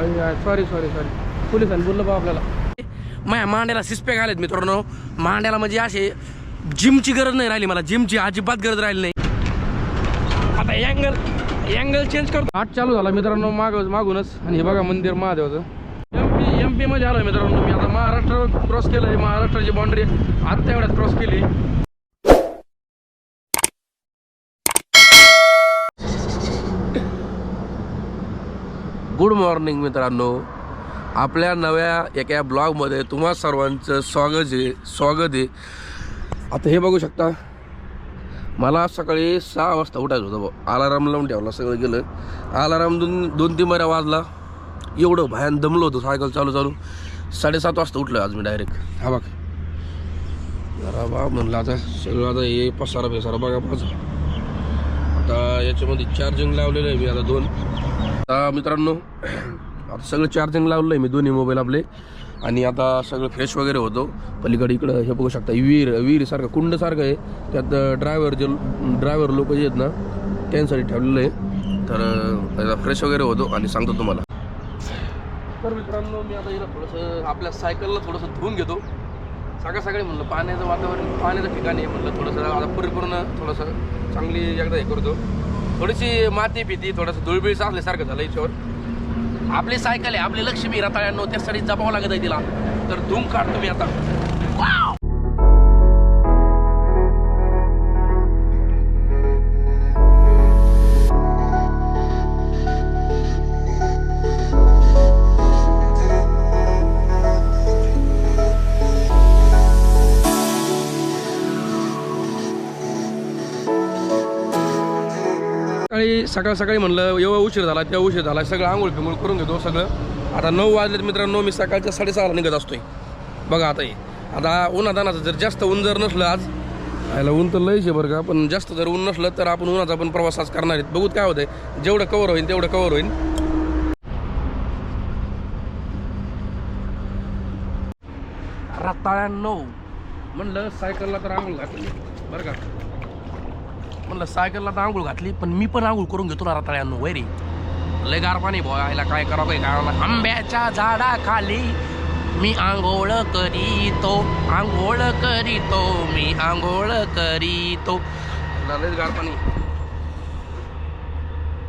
Sorry sorry sorry पोलिसांनी बोललं बा आपल्याला. माया मांड्याला सिस्पॅक आलेत मित्रांनो. मांड्याला म्हणजे असे जिमची गरज नाही राहिली मला. जिमची अजिबात गरज राहिली नाही. आता अँगल अँगल चेंज करतो. आठ चालू झाला मित्रांनो माग मागूनच. आणि हे बघा मंदिर महादेवाचं. एम पी एम पीमध्ये आलो मित्रांनो मी. आता महाराष्ट्र क्रॉस केलं आहे महाराष्ट्राची बाउंड्री आत्ता एवढ्यात क्रॉस केली. गुड मॉर्निंग मित्रांनो. आपल्या नव्या एका ब्लॉगमध्ये तुम्हा सर्वांचं स्वागत आहे स्वागत आहे. आता हे बघू शकता मला सकाळी सहा वाजता उठायचं होतं भाऊ. अलाराम लावून ठेवला सगळं गेलं. अलाराम दोन दोन तीन मऱ्या वाजला. एवढं भयान दमलो होतो सायकल चालू चालू. साडेसात वाजता उठलो आज मी डायरेक्ट हा बघ. जरा बा म्हणलं आता सगळं आता हे पसारा बेसारा बघा माझा. आता याच्यामध्ये चार्जिंग लावलेलं आहे मी आता दोन. आता मित्रांनो आता सगळं चार्जिंग लावलं आहे मी दोन्ही मोबाईल आपले. आणि आता सगळं फ्रेश वगैरे होतो. पलीकडे इकडं हे बघू शकता विहीर विहीरसारखं कुंडसारखं आहे. त्यात ड्रायव्हर जे ड्रायव्हर लोक जे आहेत ना त्यांसाठी ठेवलेलं आहे. तर त्याचा फ्रेश वगैरे होतो आणि सांगतो तुम्हाला. तर मित्रांनो मी आता इथं थोडंसं आपल्या सायकलला थोडंसं धुवून घेतो. सकाळ सकाळी म्हणलं पाण्याचं वातावरण पाण्याचं ठिकाण आहे म्हणलं थोडंसं आता परिपूर्ण थोडंसं चांगली एकदा हे करतो. थोडीशी माती भीती थोडंसं धुळबिळ असल्यासारखं झालं याच्यावर. आपली सायकल आहे आपली लक्ष्मी रताळ्यांनो त्यासाठी जपावं लागत आहे तिला. तर धूम काढतो मी आता. सकाळी सकाळ सकाळी म्हणलं एवढा उशीर झाला तेव्हा उशीर झाला सगळं आंघोळ फिंगोळ करून घेतो सगळं. आता नऊ वाजलेत मित्रांनो मी सकाळच्या साडेसहाला निघत असतोय. बघा आता हे. आता उन्हादानाचं जर जास्त ऊन जर नसलं आज याला ऊन तर लयच आहे बरं का पण जास्त जर ऊन नसलं तर आपण उन्हाचा पण प्रवास आज करणार आहेत. बघूत काय होतंय. जेवढं कवर होईल तेवढं कवर होईल. रताळ्यांनो म्हणलं सायकलला तर आंघोळ घातली. बरं का. म्हणलं सायकलला तर आंघोळ घातली पण मी पण आंघोळ करून घेतो ना रताळ्यांनो वैरी. लय गार पाणी बोलायला काय करावं काय कारण आंब्याच्या झाडाखाली मी आंघोळ करीतो आंघोळ करीतो मी आंघोळ करीतो. लयच गार पाणी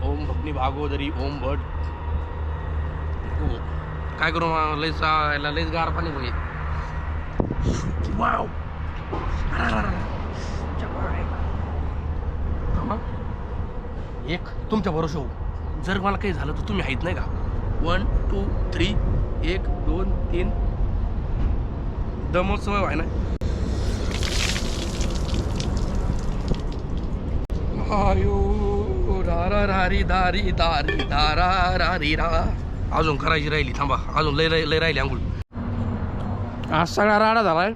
ओम भटनी भागोदरी ओम भट. हो. काय करू मग लयच याला लयच गार पाणी होईल वाव. मग एक तुमच्या भरोसा हो जर मला काही झालं तर तुम्ही आहेत नाही का? वन टू थ्री एक दोन तीन. दमोत्सव आहे ना? आयो रा रारी दारी दारी दारा रारी रा अजून करायची राहिली थांबा. अजून लय लय लय राहिली आंघोळ. आज सगळा राडा झालाय.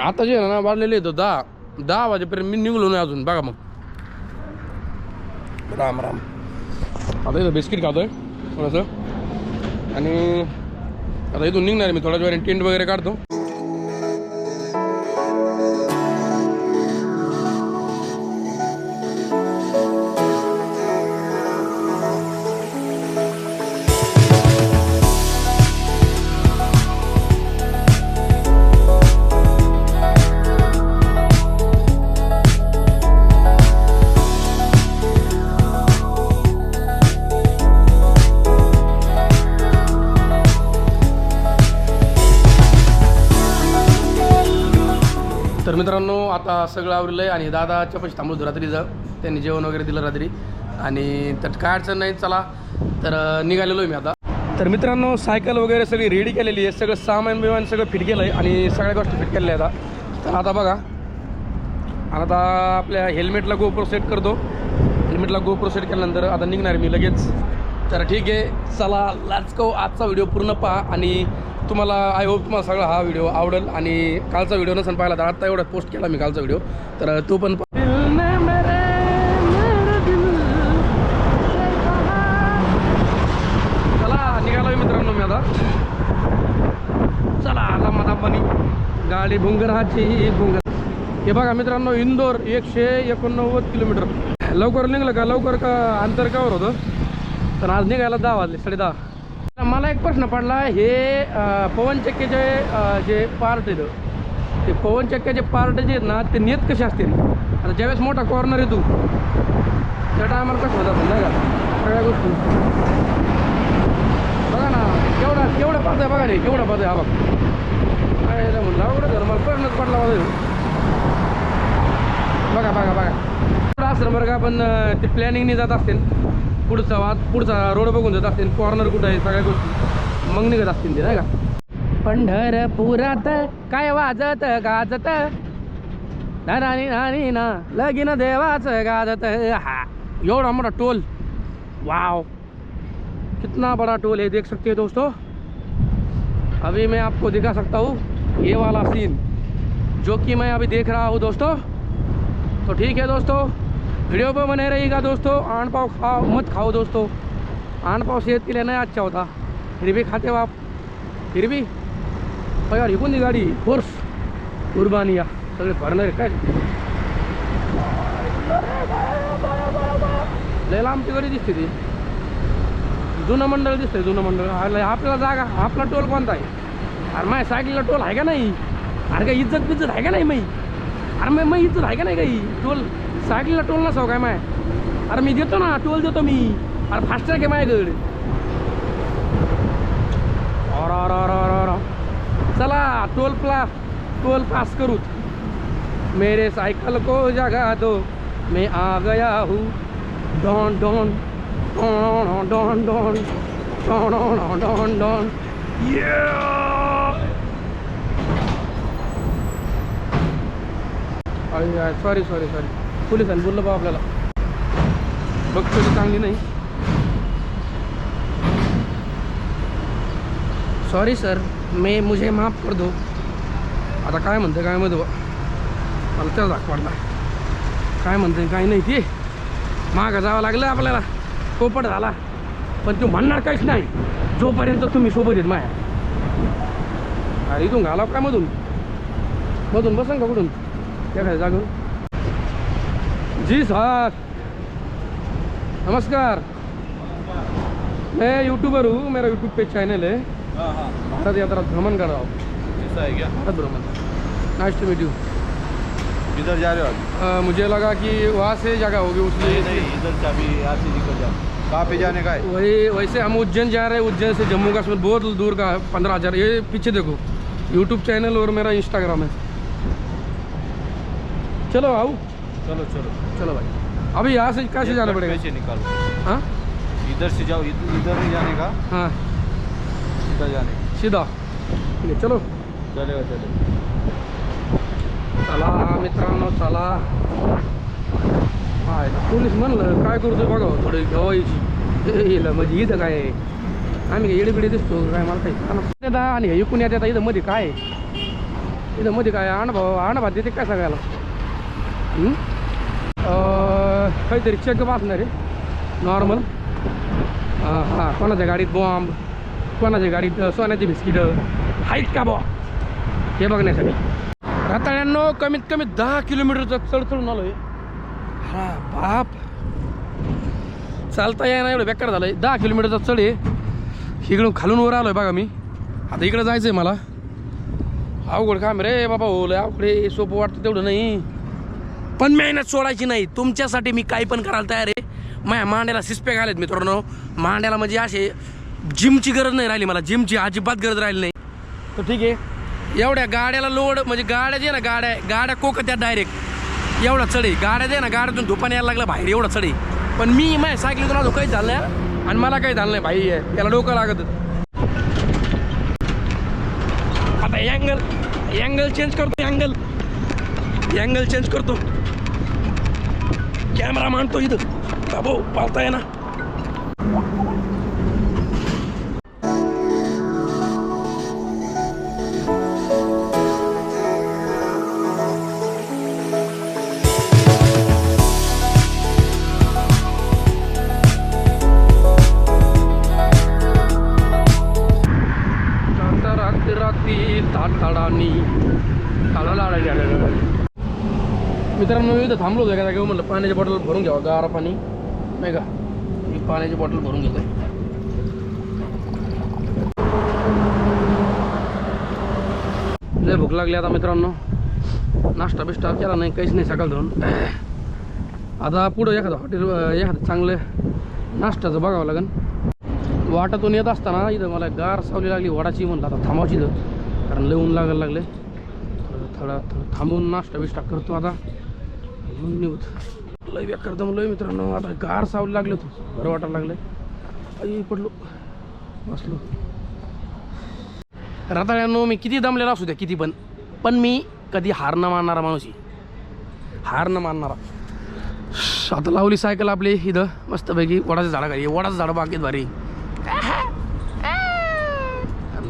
आता जे ना वाढलेले येतो दहा. दहा वाजेपर्यंत मी निघलो नाही अजून. बघा मग. राम राम. आता इथं बिस्किट खातोय थोडंसं. आणि आता इथून निघणार आहे मी. थोड्याच वेळाने टेंट वगैरे काढतो. मित्रांनो आता सगळं आवडलं आहे आणि दादाच्या पैसे रात्री जा त्यांनी जेवण वगैरे दिलं रात्री. आणि त्यात काय अडचण नाही चला. तर निघालेलो आहे मी आता. तर मित्रांनो सायकल वगैरे सगळी रेडी केलेली आहे. सगळं सामान बिमान सगळं फिट केलं आहे आणि सगळ्या गोष्टी फिट केलेल्या आहेत आता. तर आता बघा. आता आपल्या हेल्मेटला गोप्रो सेट करतो. हेल्मेटला गोप्रो सेट केल्यानंतर आता निघणार मी लगेच. तर ठीक आहे चला लाचको आजचा व्हिडिओ पूर्ण पहा आणि तुम्हाला आय होप तुम्हाला सगळा हा व्हिडिओ आवडेल आणि कालचा व्हिडिओ नसेल पाहिला तर आत्ता एवढा पोस्ट केला मी कालचा व्हिडिओ तर तो पण चला निघालो मित्रांनो मी आता. चला आता मधापानी गाडी भुंगराची भुंगर. हे बघा मित्रांनो इंदोर एकशे एकोणनव्वद किलोमीटर. लवकर निघलं का? लवकर का अंतर कावर होतं? तर आज निघायला दहा वाजले साडे दहा मला एक प्रश्न पडला हे अं, जे पार्ट आहेत ते पवनचक्क्याचे पार्ट जे आहेत ना ते नेत कसे असतील? आता ज्यावेळेस मोठा कॉर्नर येतो त्या टायमाला कसं होत असेल नाही का? सगळ्या गोष्टी. बघा ना केवढा केवढा पाच आहे बघा रे केवढा पाच आहे हा बघा. काय म्हणलं? अवघड झालं मला प्रश्नच पडला बघा बघा बघा. पुढं असेल बरं का आपण ते प्लॅनिंगने जात असतील. रोड बघून कॉर्नर कुठं आहे, सगळ्या का? पंढरपुरात काय वाजत, गाजत? नानी नानी, ना, लगीन देवाचं गाजत. हा, एवढा मोठा टोल. वाव. कितना बड़ा टोल है देख सकते हैं दोस्तों? अभी मैं आपको दिखा सकता हूँ, ये वाला सीन जो कि मैं अभी देख रहा हूँ दोस्तों। तो ठीक है दोस्तों? वीडियो पर बने रहिएगा दोस्तों। आन पाव खाओ मत खाओ दोस्तों। आन पाव सेहत के लिए नहीं अच्छा होता। फिर भी खाते हो आप। फिर भी? अहो यार ही कोणती गाडी? फोर्स कुर्बानिया सगळे भरणारे काय? लय लांबची गाडी दिसते ती जुनं मंडळ दिसतंय जुनं मंडळ आलं- आपल्याला जागा आपला टोल कोणता आहे अरे माझ्या सायकलीला टोल आहे का नाही? अरे काय इज्जत बिज्जत आहे का नाही माई? अरे मग मग इज्जत आहे का नाही काही? टोल सायकलीला टोल नसाव काय माय अरे मी देतो ना टोल देतो मी। अरे फास्ट आहे माझ्याकडे और और और और और चला टोल प्ला टोल पास करू। मेरे साइकिल को जगा दो। मैं आ गया हूँ। Don Don Don Don Don Don Don Don Don sorry sorry sorry पोलिसांनी बोललं बा आपल्याला. बघतो ती चांगली नाही. सॉरी सर मे मुझे माफ कर दो. आता काय म्हणते काय मध्ये मला त्याच दाखवाडला काय म्हणते काय नाही ते. मागं जावं लागलं आपल्याला. पोपट झाला. पण तू म्हणणार काहीच नाही. जोपर्यंत तुम्ही सोबत येत माया. अरे इथून घालाव काय मधून? मधून बसन का कुठून? त्या काय जागून जी सर नमस्कार। मैं यूट्यूबर हूँ मेरा यूट्यूब पे चैनल है। हाँ हाँ। भारत यात्रा भ्रमण कर रहा हूँ। भारत भ्रमण। नाइस टू मीट यू किधर जा रहे हो आप मुझे लगा कि वहाँ से जगह होगी नहीं उसलिए नहीं इधर से अभी यहाँ से निकल जाओ कहाँ पे जाने का है? वही वैसे हम उज्जैन जा रहे हैं उज्जैन से जम्मू कश्मीर बहुत दूर का है पंद्रह हज़ार। ये पीछे देखो यूट्यूब चैनल और मेरा इंस्टाग्राम है। चलो आओ। चलो चलो। चलो भाई. अभी यहाँ से कैसे जाना पड़ेगा? कैसे निकालो। हाँ? इधर से जाओ इधर इधर नहीं जाने का? हाँ। इधर जाने। सीधा। ठीक चलो। चलेगा चलेगा चला। मित्रांनो चला। हाय पोलीस म्हणलं काय करतोय बघा थोडी येलं म्हणजे इथं काय आहे? आम्ही काय येडीबिडी दिसतो काय मला काही आणि हे इकून येतात इथं मध्ये काय? इथं मध्ये काय अनुभव अनुभव देते काय सगळ्याला? हं? काहीतरी चेकअप असणार आहे. नॉर्मल हां कोणाच्या गाडीत बॉम्ब कोणाच्या गाडीत सोन्याची बिस्किटं आहेत का बॉ हे बघण्यासाठी. रताळ्यांनो कमीत कमी दहा किलोमीटरचा चढ चढून आहे हा बाप. चालता येणार एवढं बेकार झालं आहे दहा किलोमीटरचा चढ आहे. इकडून खालून वर आलो आहे बघा मी. आता इकडं जायचं आहे मला. अवघड काम रे बाबा हो लय अवघड सोपं वाटतं तेवढं नाही. पण मेहनत सोडायची नाही. तुमच्यासाठी मी काही पण करायला तयार आहे. माझ्या मांड्याला सिस्पॅक आलेत मित्रांनो. मांड्याला म्हणजे असे जिमची गरज नाही राहिली मला. जिमची अजिबात गरज राहिली नाही. तर ठीक आहे. एवढ्या गाड्याला लोड म्हणजे गाड्या जे ना गाड्या गाड्या कोक त्या डायरेक्ट एवढा चढे गाड्या दे ना गाड्यातून धुपाने यायला लागला बाहेर एवढा चढे पण मी माझ्या सायकलीतून अजून काही झालं नाही. आणि मला काही झालं नाही भाई. याला डोकं लागत. आता अँगल अँगल चेंज करतो अँगल अँगल चेंज करतो. कॅमेरा मांडतो इथं. बाबो पाळता आहे ना? थांबलो होतो एका जागेवर म्हटलं पाण्याची बॉटल भरून घ्यावा गारा पाणी नाही का? मी पाण्याची बॉटल भरून घेतो लय भूक लागली आता मित्रांनो। नाश्ता बिष्टा केला नाही काहीच नाही सकाळ धरून। आता पुढं एखादं हॉटेल एखादं चांगलं। नाश्त्याचं बघावं लागेल वाटातून येत असताना इथं मला गार सावली लागली वडाची म्हणलं आता थांबावची इथं कारण लय ऊन लागायला लागले। थोडा थोडं थांबून नाश्ता बिष्टा करतो आता मग निघत लय बेकार दमलोय मित्रांनो. आता गार सावलं लागले तू बरं वाटायला लागलं आई पडलो. बसलो. रताळ्यानो मी किती दमलेला असू द्या किती पण. पण मी कधी हार न मानणारा माणूस आहे. हार न मानणारा. आता लावली सायकल आपली इथं. मस्तपैकी वडाचं झाडं खाली. वडाचं झाडं बागेत भारी.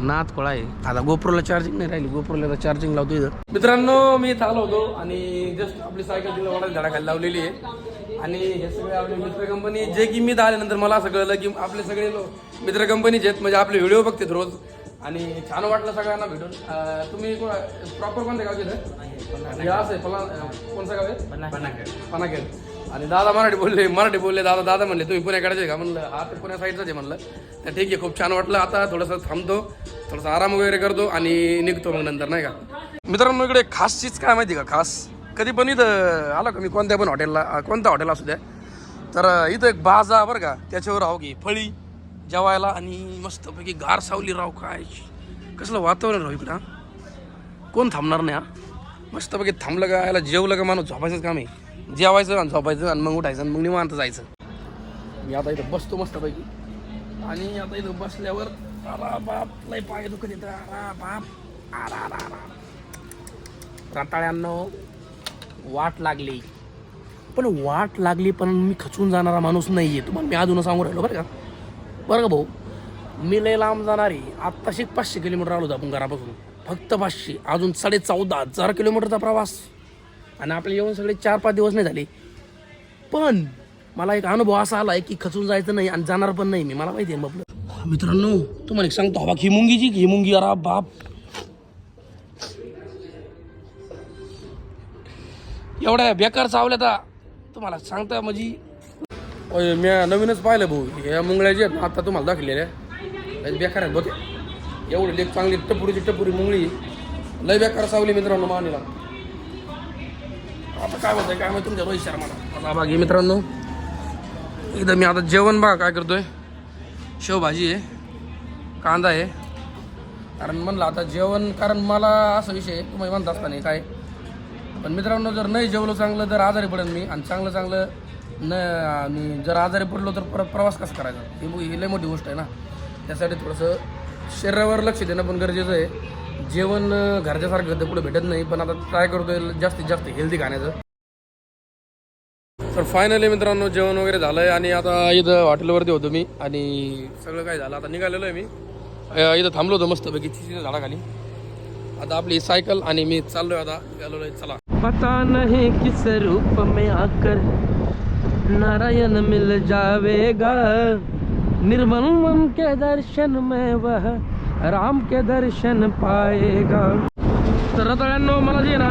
नात कोळा आहे आता गोप्रोला चार्जिंग नाही राहिली. गोप्रोला चार्जिंग लावतो इथं. मित्रांनो मी इथं आलो होतो आणि जस्ट आपली सायकल तिला वडाच्या झाडाखाली लावलेली आहे. आणि हे सगळे आपले मित्र कंपनी जे की मी आल्यानंतर मला असं कळलं की आपले सगळे लोक मित्र कंपनीचे आहेत. म्हणजे आपले व्हिडिओ बघतात रोज. आणि छान वाटलं सगळ्यांना भेटून. तुम्ही प्रॉपर कोणत्या गावचे हे असं आहे पला कोणचं गाव आहे? पानाखेड आणि दादा मराठी बोलले मराठी बोलले दादा दादा म्हणले तुम्ही पुण्याकडचे का? म्हणलं हा ते पुण्या साईडचाच आहे म्हणलं. तर ठीक आहे खूप छान वाटलं. आता थोडंसं थांबतो थोडासा आराम वगैरे करतो आणि निघतो मग नंतर नाही का? मित्रांनो इकडे खास चीज काय माहिती का? खास. कधी पण इथं आलो का मी? कोणत्या पण हॉटेलला कोणत्या हॉटेल असू द्या. तर इथं एक बाजा बरं का त्याच्यावर राहू की फळी जेवायला आणि मस्तपैकी गार सावली राव काय? कसलं वातावरण राहू इकडं कोण थांबणार नाही हा? मस्तपैकी थांबलं का याला जेवलं का माणूस झोपायचंच काम आहे. जेवायचं आणि झोपायचं आणि मग उठायचं आणि मग निवांत जायचं. मी आता इथं बसतो मस्तपैकी. आणि आता इथं बसल्यावर अरा बाप लय पाय दुखत येतं अरा बाप. आरा आरा आरा रताळ्यांनो वाट लागली. पण वाट लागली पण मी खचून जाणारा माणूस नाही आहे तुम्हाला मी अजून सांगू राहिलो बरं का? बरं का भाऊ? मी लय लांब जाणार. आहे आत्ताशी पाचशे किलोमीटर आलो होतो आपण घरापासून. फक्त पाचशे. अजून साडे चौदा हजार किलोमीटरचा प्रवास. आणि आपले येऊन सगळे चार पाच दिवस नाही झाले. पण मला एक अनुभव असा आला आहे की खचून जायचं नाही आणि जाणार पण नाही मी. मला माहिती आहे आपलं मित्रांनो तुम्हाला एक सांगतो हवा ही मुंगीची ही मुंगी अरा बाप. एवढ्या बेकार चावल्या तर तुम्हाला सांगता म्हणजे मी नवीनच पाहिलं भाऊ. या मुंगळ्या आता तुम्हाला दाखलेल्या बेकार आहेत बघ. एवढी लेख चांगली टपुरीची टपुरी मुंगळी. लय बेकार सावली मित्रांनो मानेला. आता काय होतंय काय माहिती तुमच्या रोहित शर्माला आता बाकी मित्रांनो. एकदा मी आता जेवण बघा काय करतोय. शेवभाजी आहे कांदा आहे. कारण म्हणलं आता जेवण कारण मला असा विषय आहे, तुम्ही म्हणत असताना काय. पण मित्रांनो जर नाही जेवलो चांगलं तर आजारी पडेल मी. आणि चांगलं चांगलं न आणि जर आजारी पडलो तर प्र प्रवास कसा करायचा? ही लई ही मोठी गोष्ट आहे ना. त्यासाठी थोडंसं शरीरावर लक्ष देणं पण गरजेचं आहे. जेवण घरच्यासारखं तर पुढे भेटत नाही पण आता ट्राय करतोय जास्तीत जास्त हेल्दी खाण्याचं. तर फायनली मित्रांनो जेवण वगैरे झालं आहे आणि आता इथं हॉटेलवरती होतो मी आणि सगळं काय झालं. आता निघालेलो आहे मी इथं थांबलो होतो मस्तपैकी चिचीच्या झाडाखाली. आता आपली सायकल आणि मी चाललोय आता. गेलो चला. पता नाही किस रूप में आकर नारायण मिल जावेगा। निर्मल के दर्शन में वह राम के दर्शन पाएगा। तर रताळ्यांनो मला जे ना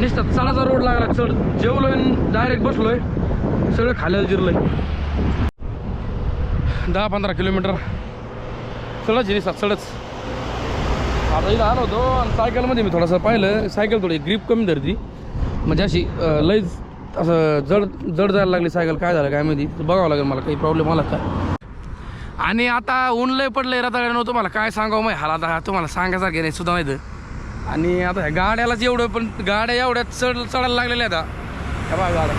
निसतात चालाचा रोड लागला चढ जेवलोय डायरेक्ट बसलोय. सगळं खाल्याला जिरलोय. दहा पंधरा किलोमीटर. चढच निसतात चढच आता इथं आलो होतो आणि सायकलमध्ये मी थोडंसं पाहिलं सायकल थोडी ग्रीप कमी धरती. म्हणजे अशी लईच असं जड जड जायला लागली सायकल. काय झालं काय माहिती? बघावं लागेल मला काही प्रॉब्लेम आला काय आणि आता ऊन लय पडलंय रताळ्यानं तुम्हाला काय सांगावं माहिती? हाला आता तुम्हाला सांगायसारखे नाही सुद्धा माहिती. आणि आता ह्या गाड्यालाच एवढं पण गाड्या एवढ्या चढ चढायला लागलेल्या आहेत आता ह्या बघा गाड्या.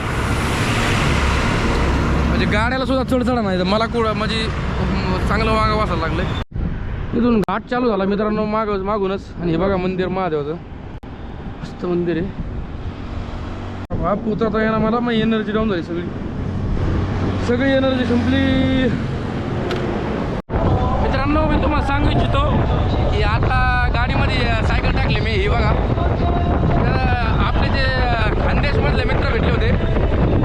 म्हणजे गाड्याला सुद्धा चढ चढा नाही. मला कुठं म्हणजे चांगलं वागा वासायला लागलं इथून घाट चालू झाला मित्रांनो माग मागूनच. आणि हे बघा मंदिर महादेवाचं. मस्त मंदिर आहे. बाप उतरता येणार मला मग एनर्जी डाऊन झाली सगळी. सगळी एनर्जी संपली. तुम्हाला सांगू इच्छितो की आता गाडीमध्ये सायकल टाकली मी ही बघा तर आपले जे खानदेशमधले मित्र भेटले होते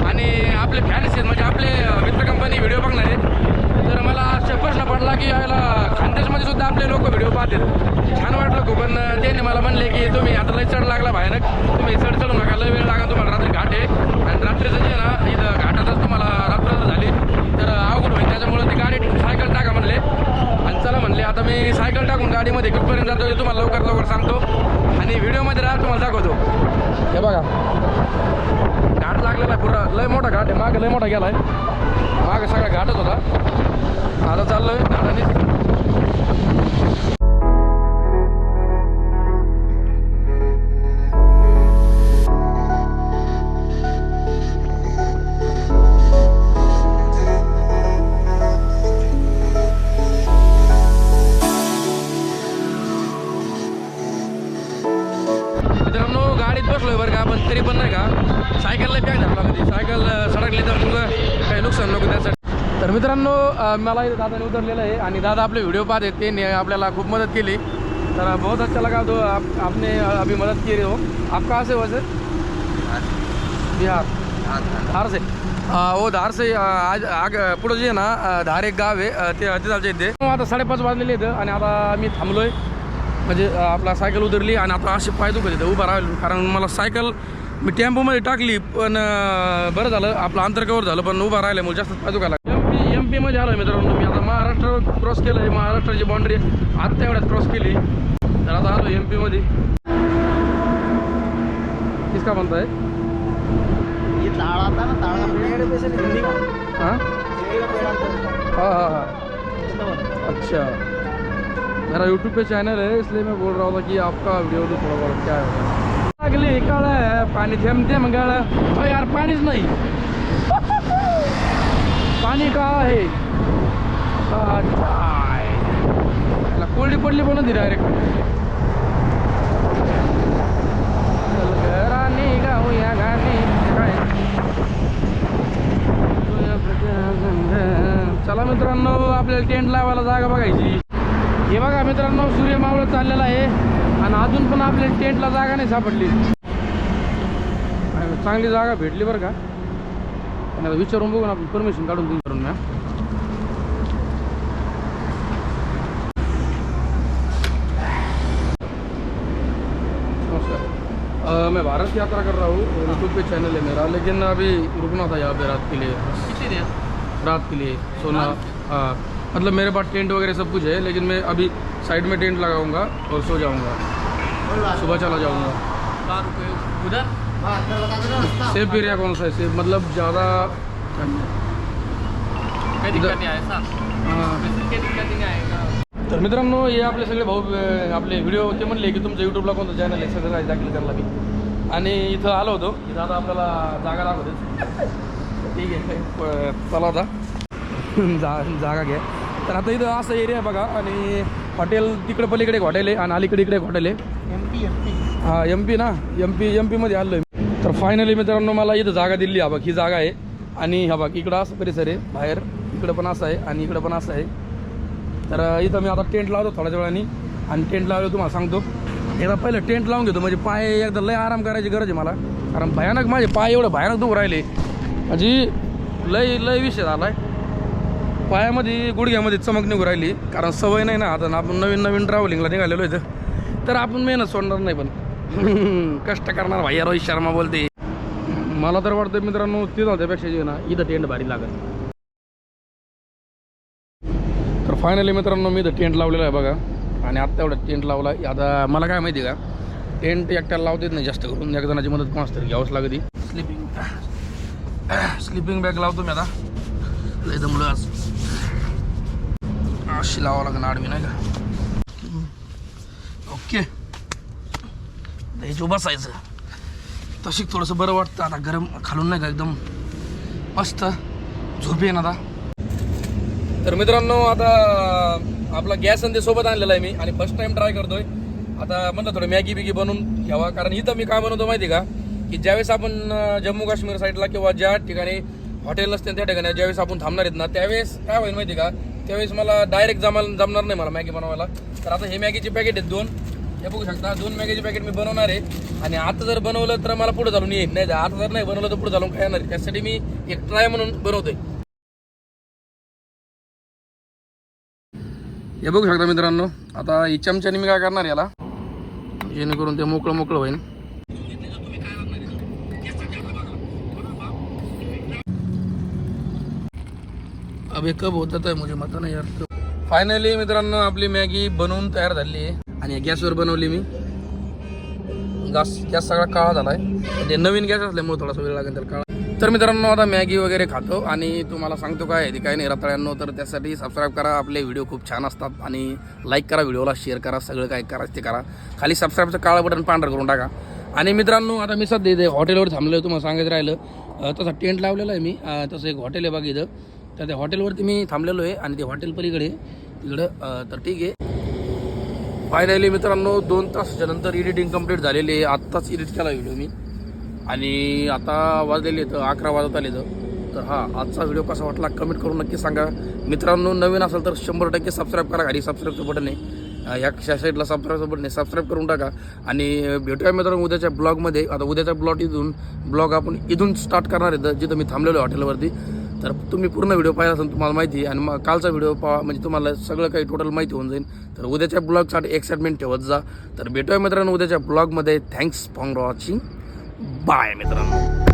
आणि आपले फॅन्स आहेत म्हणजे आपले मित्र कंपनी व्हिडिओ बघणारे तर मला असा प्रश्न पडला की याला खानदेशमध्ये सुद्धा आपले लोक व्हिडिओ पाहतात छान वाटलं खूप पण त्यांनी मला म्हणले की तुम्ही आता लय चढ लागला भयानक तुम्ही चढ चढू नका लय वेळ लागा तुम्हाला रात्री घाट आहे आणि रात्रीचं जे आहे ना इथं घाटातच तुम्हाला रात्र झाली तर मी सायकल टाकून गाडीमध्ये कुठपर्यंत जातो ते तुम्हाला लवकर लवकर सांगतो आणि व्हिडिओमध्ये राहा तुम्हाला दाखवतो हे बघा घाट लागलेला आहे पुरा लय मोठा घाट आहे मागे लय मोठा गेला आहे मागे सगळा घाटच होता आता अं, मला दादाने उतरलेलं आहे. आणि दादा आपले व्हिडिओ पाहत आहेत त्यांनी आपल्याला खूप मदत केली. तर बहुत अच्छा लगा तो आप, आपने अभी मदद की हो. आप कहाँ से हो सर? बिहार धार से. अं, धार से आज आग पुढं जे ना धार एक गाव आहे ते तिथालचे इथे. आता साडेपाच वाजलेले आहेत आणि आता मी थांबलोय. म्हणजे आपला सायकल उतरली आणि आता असे पाय दुखत येतं उभा राहिलो. कारण मला सायकल मी टेम्पोमध्ये टाकली पण बरं झालं आपलं अंतर कवर झालं पण उभा राहिल्यामुळे जास्त पाय दुखायला पीमध्ये आलो मित्रांनो मी. आता महाराष्ट्र क्रॉस केलं आहे महाराष्ट्राची बाउंड्री आत्ता एवढ्यात क्रॉस केली. तर आता आलो एम पीमध्ये किसका बनता है ये ताड़ आता ना ताड़ का पेड़ पैसे हिंदी का हाँ? पेड़ का पेड़ आता हाँ हाँ हाँ. अच्छा. मेरा यूट्यूब पे चैनल है इसलिए मैं बोल रहा था कि आपका वीडियो तो थोड़ा बहुत क्या है। अगली काळ पाणी थेंब थेंब गाळ अहो यार पाणीच नाही। पाणी का आहे? त्याला कोल्डी कोरडी पडली पण होती डायरेक्ट घराने गाऊया गाणे. काय? चला मित्रांनो आपल्याला टेंट लावायला जागा बघायची. हे बघा मित्रांनो सूर्य मावळत चाललेला आहे. आणि अजून पण आपल्याला टेंटला जागा नाही सापडली. चांगली जागा भेटली बरं का? बघून आपण परमिशन काढून देऊ करून नमस्कार मैं भारत यात्रा कर रहा हूँ यूट्यूब पे चैनल है मेरा लेकिन अभी रुकना था यहाँ पे रात के लिए। कितनी देर रात के लिए सोना हाँ। मतलब मेरे पास टेंट वगैरह सब कुछ है लेकिन मैं अभी साइड में टेंट लगाऊँगा और सो जाऊँगा। सुबह चला जाऊँगा। उधर? सेफ एरिया कौन सा है? सेफ मतलब ज़्यादा हाँ। तर मित्रांनो हे आपले सगळे भाऊ आपले व्हिडिओ ते म्हणले की तुमचं यूट्यूबला कोणतं चॅनल आहे? सगळं दाखल करायला मी आणि इथं आलो होतो. इथं आता आपल्याला जागा दाखवते ठीक आहे. चला आता. जा जागा घ्या. तर आता इथं असं एरिया बघा. आणि हॉटेल तिकडे पलीकडे एक हॉटेल आहे आणि अलीकडे इकडे एक हॉटेल आहे. एम पी एम पी हा एम पी ना? एम पी एम पीमध्ये आलो आहे तर फायनली मित्रांनो मला इथं जागा दिली हा बघ. ही जागा आहे. आणि हा बघ इकडं असं परिसर आहे बाहेर. इकडं पण असं आहे आणि इकडं पण असं आहे. तर इथं मी आता टेंट लावतो थोड्याच वेळाने. आणि टेंट लावलं तुम्हाला सांगतो. एकदा पहिलं टेंट लावून घेतो. म्हणजे पाय एकदा लय आराम करायची गरज आहे मला. कारण भयानक माझे पाय एवढं भयानक दुख राहिले. म्हणजे लय लय विषय झाला आहे पायामध्ये गुडघ्यामध्ये चमक निघू राहिली. कारण सवय नाही ना आता आपण नवीन नवीन ट्रॅव्हलिंगला निघालेलो इथं. तर आपण मेहनत सोडणार नाही पण. कष्ट करणार भाई रोहित शर्मा बोलते. मला तर वाटतं मित्रांनो तिथं त्यापेक्षा जे ना इथं टेंट भारी लागत तर फायनली मित्रांनो मी इथं टेंट लावलेला आहे बघा. आणि आत्ता एवढा टेंट लावला आता मला काय माहिती का? टेंट एकट्याला लावतेच नाही जास्त करून एक जणाची मदत कोणाच तरी घ्यावंच लागते स्लिपिंग स्लिपिंग बॅग लावतो मी आता. लय दमलो आज. अशी लावावं लागेल आडवी नाही का? ओके. द्यायचं बसायचं. तशी थोडंसं बरं वाटतं. आता गरम खालून नाही का एकदम मस्त. झोप येईन आता. तर मित्रांनो आता आपला गॅस आणि ते सोबत आणलेला आहे मी. आणि फर्स्ट टाइम ट्राय करतोय. आता म्हणलं थोडं मॅगी बिगी बनवून घ्यावा कारण इथं मी काय बनवतो माहिती आहे का? की ज्यावेळेस आपण जम्मू काश्मीर साईडला किंवा ज्या ठिकाणी हॉटेल नसते त्या ठिकाणी ज्यावेळेस आपण थांबणार आहेत ना त्यावेळेस काय होईल माहिती आहे का? त्यावेळेस मला डायरेक्ट जमायला जमणार नाही मला मॅगी बनवायला. तर आता हे मॅगीचे पॅकेट आहेत दोन. हे बघू शकता दोन मॅगीचे पॅकेट मी बनवणार आहे. आणि आता जर बनवलं तर मला पुढे चालून येईल. नाही आता जर नाही बनवलं तर पुढे चालून काय येणार? त्यासाठी मी एक ट्राय म्हणून बनवतोय. हे बघू शकता मित्रांनो आता ही चमच्याने मी काय करणार याला? जेणेकरून ते मोकळं मोकळं होईल. अब कब होता था मुझे मत नाही यार. फायनली मित्रांनो आपली मॅगी बनवून तयार झाली आहे. आणि गॅसवर बनवली मी. गॅस गॅस सगळा काळा झाला आहे म्हणजे नवीन गॅस असल्यामुळे थोडासा वेळ लागेल त्याला काळा. तर मित्रांनो आता मॅगी वगैरे खातो आणि तुम्हाला सांगतो काय आहे ते काय नाही रताळ्यांनो. तर त्यासाठी सबस्क्राईब करा आपले व्हिडिओ खूप छान असतात. आणि लाईक करा व्हिडिओला शेअर करा सगळं काय करायचं ते करा. खाली सबस्क्राईबचं काळं बटन पांढरं करून टाका. आणि मित्रांनो आता मी सध्या इथे हॉटेलवर थांबलो आहे तुम्हाला सांगायचं राहिलं तसा टेंट लावलेला आहे मी. तसं एक हॉटेल आहे बघा इथं. तर त्या हॉटेलवरती मी थांबलेलो आहे आणि ते हॉटेल पलीकडे तिकडं तर ठीक आहे. फायनली मित्रांनो दोन तासाच्या नंतर एडिटिंग कंप्लीट झालेली आहे. आत्ताच एडिट केला व्हिडिओ मी. आणि आता वाजलेले तर अकरा वाजत आले तर हां हा आजचा व्हिडिओ कसा वाटला कमेंट करून नक्की सांगा. मित्रांनो नवीन असेल तर शंभर टक्के सबस्क्राईब करा खाली सबस्क्राईबचं बटन आहे. अं, ह्या साईडला सबस्क्राईबचं बटन आहे. सबस्क्राईब करून टाका. आणि भेटूया मित्रांनो उद्याच्या ब्लॉगमध्ये आता उद्याचा ब्लॉग इथून ब्लॉग आपण इथून स्टार्ट करणार आहे जिथं मी थांबलेलो आहे हॉटेलवरती तर तुम्ही पूर्ण व्हिडिओ पाहिला असेल तुम्हाला माहिती आहे. आणि मग कालचा व्हिडिओ पहा म्हणजे तुम्हाला सगळं काही टोटल माहिती होऊन जाईल. तर उद्याच्या ब्लॉगसाठी एक्साइटमेंट ठेवत जा. तर भेटूया मित्रांनो उद्याच्या ब्लॉगमध्ये. थँक्स फॉर वॉचिंग बाय मित्रांनो.